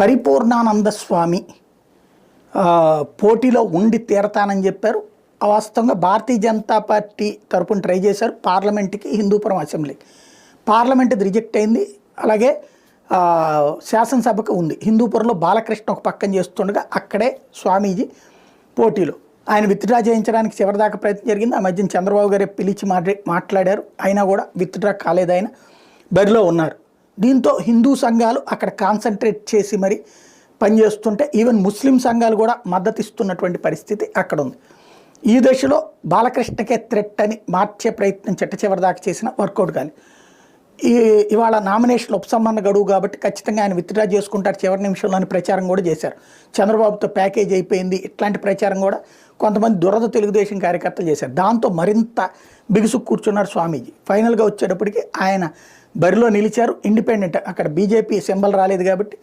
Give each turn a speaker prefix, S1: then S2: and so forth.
S1: పరిపూర్ణానంద స్వామి పోటీలో ఉండి తీరతానని చెప్పారు. వాస్తవంగా భారతీయ జనతా పార్టీ తరపున ట్రై చేశారు. పార్లమెంట్కి హిందూపురం అసెంబ్లీకి పార్లమెంట్ రిజెక్ట్ అయింది. అలాగే శాసనసభకు ఉంది. హిందూపురంలో బాలకృష్ణ ఒక పక్కన చేస్తుండగా అక్కడే స్వామీజీ పోటీలో. ఆయన విత్డ్రా చేయించడానికి చివరిదాకా ప్రయత్నం జరిగింది. ఆ మధ్యన చంద్రబాబు గారే పిలిచి మాట్లాడారు. అయినా కూడా విత్డ్రా కాలేదు ఆయన. బరిలో ఉన్నారు. దీంతో హిందూ సంఘాలు అక్కడ కాన్సన్ట్రేట్ చేసి మరి పనిచేస్తుంటే ఈవెన్ ముస్లిం సంఘాలు కూడా మద్దతిస్తున్నటువంటి పరిస్థితి అక్కడ ఉంది ఈ దశలో బాలకృష్ణకే థ్రెట్ అని మార్చే ప్రయత్నం చెట్ట చివరి దాకా చేసిన వర్కౌట్ కాలి ఈ ఇవాళ నామినేషన్ ఉపసంహరణ గడువు కాబట్టి ఖచ్చితంగా ఆయన విత్డ్రా చేసుకుంటారు. చివరి నిమిషంలో అని ప్రచారం కూడా చేశారు. చంద్రబాబుతో ప్యాకేజ్ అయిపోయింది. ఇట్లాంటి ప్రచారం కూడా కొంతమంది దురద తెలుగుదేశం కార్యకర్తలు చేశారు. దాంతో మరింత బిగుసు కూర్చున్నారు స్వామీజీ. ఫైనల్గా వచ్చేటప్పటికి ఆయన బరిలో నిలిచారు. ఇండిపెండెంట్ అక్కడ బీజేపీ సింబల్ రాలేదు కాబట్టి